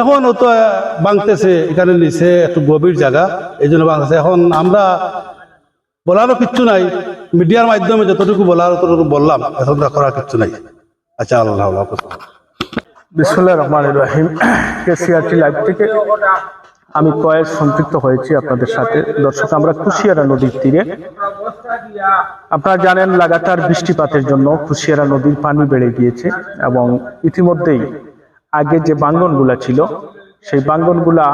এখনও তো বাংতেছে এখানে নিচে একটু গভীর জায়গা, এই জন্য বাংতেছে এখন আমরা বলারও কিচ্ছু নাই, মিডিয়ার মাধ্যমে যতটুকু বলার ততটুকু বললাম এখন করার কিচ্ছু নাই। আচ্ছা আল্লাহ। বিসমুল্লাহ রহমান রহিম। কেসিআরটি লাইভ থেকে আমি কয়েক সম্পৃক্ত হয়েছি আপনাদের সাথে। দর্শক, আমরা কুশিয়ারা নদীর তীরে। আপনারা জানেন, লাগাতার বৃষ্টিপাতের জন্য কুশিয়ারা নদীর পানি বেড়ে গিয়েছে এবং ইতিমধ্যেই আগে যে বাঙ্গনগুলা ছিল, সেই বাঙ্গনগুলা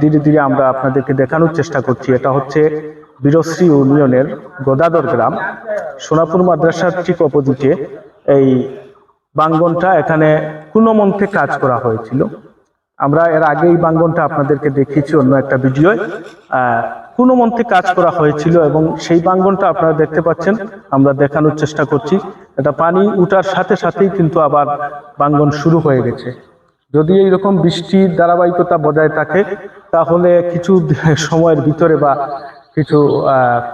ধীরে ধীরে আমরা আপনাদেরকে দেখানোর চেষ্টা করছি। এটা হচ্ছে বীরশ্রী ইউনিয়নের গোদাদর গ্রাম। সোনাপুর মাদ্রাসার ঠিক অপোজিটে এই বাঙ্গনটা এখানে কুনমন্থে কাজ করা হয়েছিল। আমরা এর আগে এই বাঙ্গনটা আপনাদেরকে দেখিয়েছি, অন্য একটা ভিডিওয়। কুনমন্থে কাজ করা হয়েছিল এবং সেই বাঙ্গনটা আপনারা দেখতে পাচ্ছেন, আমরা দেখানোর চেষ্টা করছি। এটা পানি উঠার সাথে সাথেই কিন্তু আবার বাঙ্গন শুরু হয়ে গেছে। যদি এইরকম বৃষ্টির ধারাবাহিকতা বজায় থাকে, তাহলে কিছু সময়ের ভিতরে বা কিছু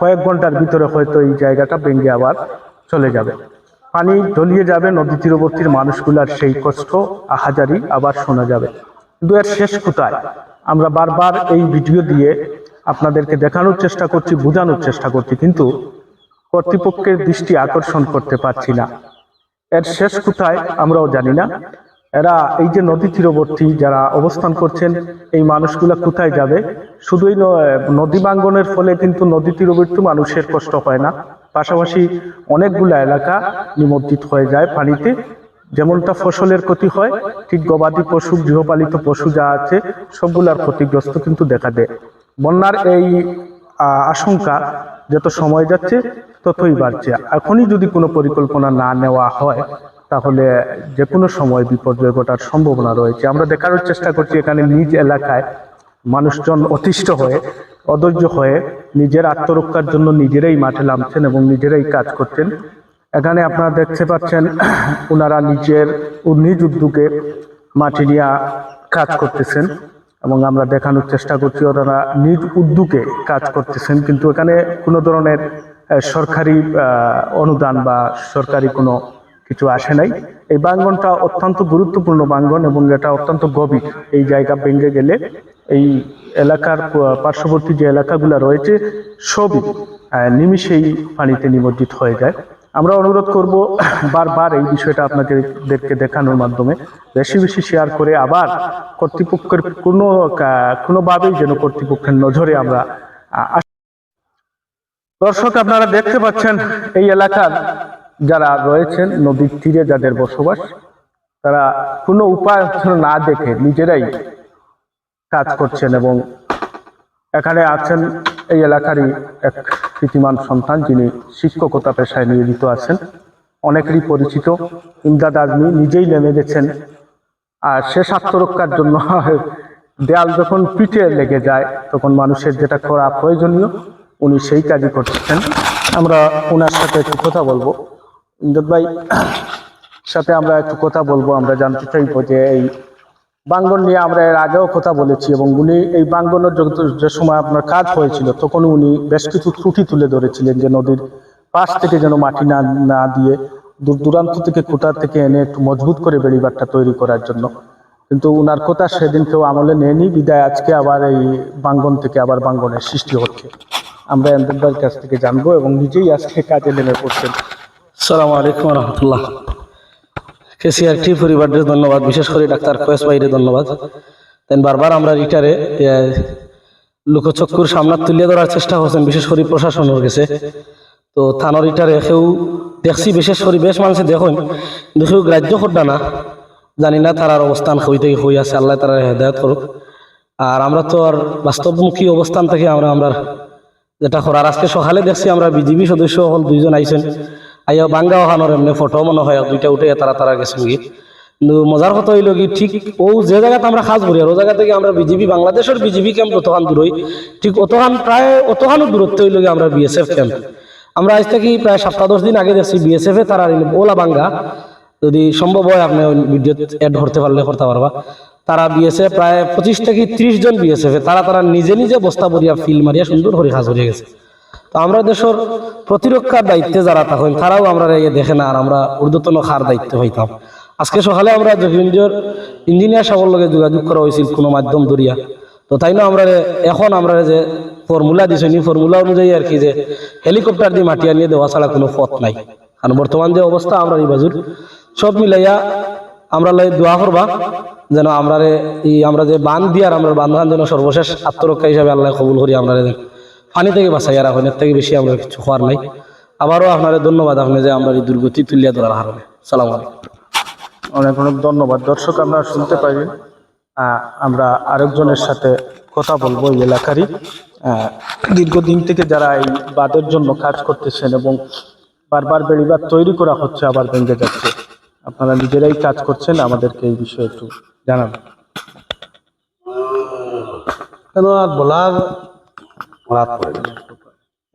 কয়েক ঘণ্টার ভিতরে হয়তো এই জায়গাটা ভেঙে আবার চলে যাবে। পানি ঢলিয়ে যাবে, নদী তীরবর্তীর মানুষগুলার সেই কষ্ট আহাজারি আবার শোনা যাবে। কিন্তু এর শেষ কোথায়? আমরা বারবার এই ভিডিও দিয়ে আপনাদেরকে দেখানোর চেষ্টা করছি, বোঝানোর চেষ্টা করছি, কিন্তু কর্তৃপক্ষের দৃষ্টি আকর্ষণ করতে পারছি না। এর শেষ কোথায় আমরাও জানি না। এরা এই যে নদী তীরবর্তী যারা অবস্থান করছেন, এই মানুষগুলা কোথায় যাবে? শুধুই নদী বাঙ্গনের ফলে কিন্তু নদী তীরবর্তী মানুষের কষ্ট হয় না। পাশাপাশি অনেকগুলা এলাকা নিমজ্জিত হয়ে যায় পানিতে। যেমনটা ফসলের ক্ষতি হয়, ঠিক গবাদি পশু, গৃহপালিত পশু যা আছে, সবগুলার ক্ষতিগ্রস্ত কিন্তু দেখা দেয়। বন্যার এই আশঙ্কা যত সময় যাচ্ছে, ততই বাড়ছে। এখনই যদি কোনো পরিকল্পনা না নেওয়া হয় তাহলে যে কোনো সময় বিপর্যয় ঘটার সম্ভাবনা রয়েছে। আমরা দেখানোর চেষ্টা করছি এখানে নিজ এলাকায় মানুষজন অতিষ্ঠ হয়ে, অধৈর্য হয়ে নিজের আত্মরক্ষার জন্য নিজেরাই মাঠে নামছেন এবং নিজেরাই কাজ করছেন। এখানে আপনারা দেখতে পাচ্ছেন ওনারা নিজের নিজ উদ্যোগে মাটি নিয়ে কাজ করতেছেন এবং আমরা দেখানোর চেষ্টা করছি, ওনারা নিজ উদ্যোগে কাজ করতেছেন। কিন্তু এখানে কোনো ধরনের সরকারি অনুদান বা সরকারি কোনো কিছু আসে নাই। এই বাঙ্গনটা অত্যন্ত গুরুত্বপূর্ণ বাঙ্গন এবং এটা অত্যন্ত গভীর। এই জায়গা ভেঙে গেলে এই এলাকার পার্শ্ববর্তী যে এলাকাগুলো রয়েছে, সবই নিমিষেই পানিতে নিমজ্জিত হয়ে যায়। আমরা অনুরোধ করব, বারবার এই বিষয়টা আপনাদেরকে দেখানোর মাধ্যমে বেশি বেশি শেয়ার করে আবার কর্তৃপক্ষের কোনো কোনোভাবেই যেন কর্তৃপক্ষের নজরে আমরা দর্শক, আপনারা দেখতে পাচ্ছেন এই এলাকার যারা রয়েছেন নদীর তীরে যাদের বসবাস, তারা কোনো উপায় না দেখে নিজেরাই কাজ করছেন এবং এখানে আছেন এই এলাকারই এক কৃতিমান সন্তান যিনি শিক্ষকতা পেশায় নিয়োজিত আছেন। অনেকেরই পরিচিত ইমদাদ আজমি নিজেই নেমে গেছেন। আর শেষ আত্মরক্ষার জন্য দেয়াল যখন পিঠে লেগে যায়, তখন মানুষের যেটা করা প্রয়োজনীয়, উনি সেই কাজই করতেছেন আমরা ওনার সাথে একটু কথা বলব। ইমদাদ ভাই, সাথে আমরা একটু কথা বলব, আমরা জানতে চাইব যে এই বাঙ্গন নিয়ে আমরা এর আগেও কথা বলেছি এবং উনি এই বাঙ্গনের যে সময় আপনার কাজ হয়েছিল, তখন উনি বেশ কিছু ত্রুটি তুলে ধরেছিলেন যে নদীর পাশ থেকে যেন মাটি না না দিয়ে দূর দূরান্ত থেকে কোটা থেকে এনে একটু মজবুত করে বেড়িবারটা তৈরি করার জন্য। কিন্তু উনার কথা সেদিন কেউ আমলে নেয়নি, বিদায় আজকে আবার এই বাঙ্গন থেকে আবার বাঙ্গনের সৃষ্টি হচ্ছে। আমরা এমদার কাছ থেকে জানব এবং নিজেই আজকে কাজে নেমে পড়ছেন। সালাম আলাইকুম রহমতুল্লাহ। কেসিআর টি পরিবারদের ধন্যবাদ, বিশেষ করে ডাক্তার কয়েস ভাইরে ধন্যবাদ। দেন বারবার আমরা রিটারে লোকচক্ষুর সামনে তুলে ধরার চেষ্টা করছেন, বিশেষ করে প্রশাসনের কাছে। তো থানার রিটারে কেউ দেখছি, বিশেষ করে বেশ মানুষে দেখুন দেখেও গ্রাহ্য করবে না। জানি না তারার অবস্থান হই থেকে হই আছে, আল্লাহ তারা হেদায়ত করুক। আর আমরা তো আর বাস্তবমুখী অবস্থান থেকে আমরা আমরা যেটা করার, আজকে সকালে দেখছি আমরা বিজিবি সদস্য হল দুইজন আইছেন। আইয়া বাঙ্গা ওখানোর এমনি ফটো মনে হয় দুইটা উঠে তারা তারা গেছে গিয়ে। কিন্তু মজার কথা হইল কি, ঠিক ও যে জায়গাতে আমরা খাস করি, আর ও জায়গা থেকে আমরা বিজিবি, বাংলাদেশের বিজিবি ক্যাম্প যতখান দূর হই, ঠিক অতখান প্রায়, অতখানও দূরত্ব হইল গিয়ে আমরা বিএসএফ ক্যাম্প আমরা আজ থেকে প্রায় সপ্তাহ দশ দিন আগে দেখছি বিএসএফ এ তারা ওলা বাঙ্গা। যদি সম্ভব হয় আপনি ভিডিও অ্যাড করতে পারলে করতে পারবা। তারা বিএসএফ প্রায় পঁচিশ থেকে ত্রিশ জন বিএসএফ তারা তারা নিজে নিজে বস্তা ভরিয়া, ফিল মারিয়া সুন্দর করে কাজ হয়ে গেছে। আমরা দেশের প্রতিরক্ষার দায়িত্বে যারা তখন তারাও আমরা দেখে না, আর আমরা ঊর্ধ্বতন খার দায়িত্ব হইতাম। আজকে সকালে আমরা জকিন্দ্রর ইঞ্জিনিয়ার সাহেবের লগে যোগাযোগ করা হয়েছিল কোনো মাধ্যম দরিয়া তো তাই না আমরা এখন আমরা যে ফর্মুলা দিছি নি ফর্মুলা অনুযায়ী আর কি যে হেলিকপ্টার দিয়ে মাটি আনিয়ে দেওয়া ছাড়া কোনো পথ নাই। কারণ বর্তমান যে অবস্থা, আমরা এই বাজুর সব মিলাইয়া আমরা লাই দোয়া করবা যেন আমরা এই আমরা যে বান দিয়ার আমরা বান্ধান যেন সর্বশেষ আত্মরক্ষা হিসাবে আল্লাহ কবুল করি, আমরা পানি থেকে বাঁচাই আর এর থেকে বেশি আমরা কিছু হওয়ার নাই। আবারও আপনাদের ধন্যবাদ আপনি যে আমরা এই দুর্গতি তুলিয়া ধরার হারণে। সালাম আলাইকুম। অনেক অনেক ধন্যবাদ। দর্শক আপনারা শুনতে পাইবেন আমরা আরেকজনের সাথে কথা বলব এই এলাকারই। দীর্ঘদিন থেকে যারা এই বাদের জন্য কাজ করতেছেন এবং বারবার বেড়িবার তৈরি করা হচ্ছে আবার ভেঙে যাচ্ছে। আপনারা নিজেরাই কাজ করছেন আমাদেরকে এই বিষয়ে একটু জানাবেন। কেন আর বলার রাত পড়ে গেল।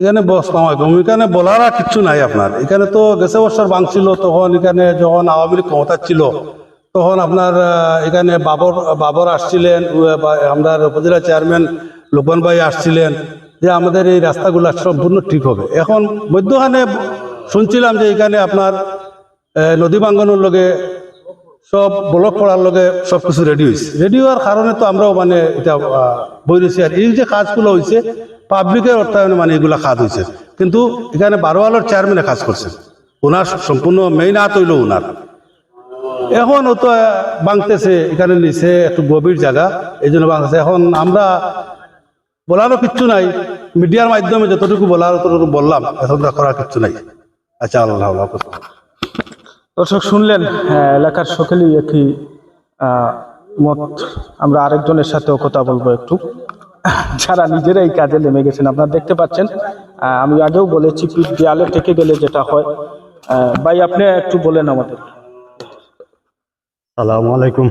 এখানে বসলাম এখানে বলার আর কিচ্ছু নাই আপনার। এখানে তো গেছে বছর বাংছিল, তখন এখানে যখন আওয়ামী লীগ ক্ষমতা ছিল, তখন আপনার এখানে বাবর বাবর আসছিলেন আপনার উপজেলা চেয়ারম্যান লোকমান ভাই আসছিলেন, যে আমাদের এই রাস্তাগুলো সম্পূর্ণ ঠিক হবে। এখন মধ্যখানে শুনছিলাম যে এখানে আপনার নদী বাঙ্গনের লগে, সব ব্লক পড়ার লগে সব কিছু রেডি হয়েছে। রেডি হওয়ার কারণে তো আমরাও মানে এটা বই রয়েছি আর এই যে কাজগুলো হয়েছে পাবলিকের অর্থায়নে মানে এগুলা কাজ হয়েছে কিন্তু এখানে বারো আলোর চেয়ারম্যানে কাজ করছেন ওনার সম্পূর্ণ মেইন হাত হইল ওনার। এখন ও তো বাংতেছে এখানে নিচে একটু গভীর জায়গা। এই জন্য বাংতেছে এখন আমরা বলারও কিচ্ছু নাই। মিডিয়ার মাধ্যমে যতটুকু বলার ততটুকু বললাম। এখন করার কিচ্ছু নাই। আচ্ছা আল্লাহ আল্লাহ দর্শক, শুনলেন এলাকার সকলেই একই মত। আমরা আরেকজনের সাথেও কথা বলব একটু। যারা নিজেরা এই কাজে নেমে গেছেন, আপনারা দেখতে পাচ্ছেন আমি আগেও বলেছি, পিঠ দেয়ালে টেকে গেলে যেটা হয়। ভাই, আপনি একটু বলেন আমাদের। সালামু আলাইকুম।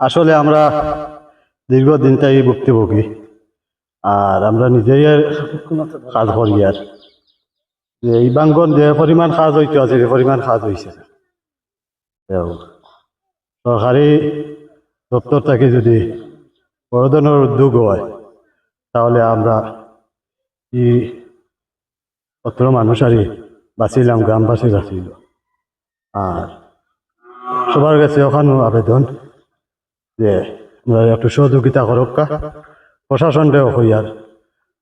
আসলে আমরা দীর্ঘদিন থেকে ভুক্তভোগী, আর আমরা নিজেই কাজ করি আর। যে এই বাঙ্গন যে পরিমাণ কাজ হইতে আছে যে পরিমাণ কাজ হয়েছে সরকারি দপ্তর থেকে যদি বড় ধরনের উদ্যোগ হয়, তাহলে আমরা ই অত্র মানুষ আরই বাঁচিলাম, গ্রামবাসী বাঁচিল। আর সবার কাছে ওখানে আবেদন যে একটু সহযোগিতা করক্কা প্রশাসনটাও হই আর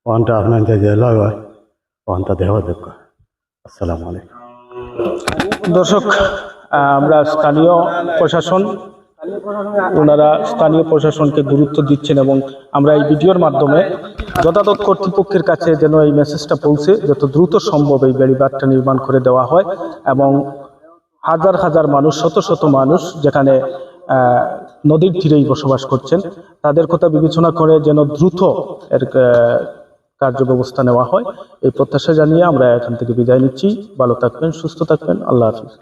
ওখানটা আপনার যে জেলা হয় ওখানটা দেওয়া দরকার আসসালামু আলাইকুম। দর্শক আমরা স্থানীয় প্রশাসন ওনারা স্থানীয় প্রশাসনকে গুরুত্ব দিচ্ছেন এবং আমরা এই ভিডিওর মাধ্যমে যথাযথ কর্তৃপক্ষের কাছে যেন এই মেসেজটা পৌঁছে, যত দ্রুত সম্ভব এই বেড়িবাঁধটা নির্মাণ করে দেওয়া হয় এবং হাজার হাজার মানুষ, শত শত মানুষ যেখানে নদীর তীরেই বসবাস করছেন, তাদের কথা বিবেচনা করে যেন দ্রুত এর কার্য ব্যবস্থা নেওয়া হয়। এই প্রত্যাশা জানিয়ে আমরা এখান থেকে বিদায় নিচ্ছি। ভালো থাকবেন, সুস্থ থাকবেন। আল্লাহ হাফিজ।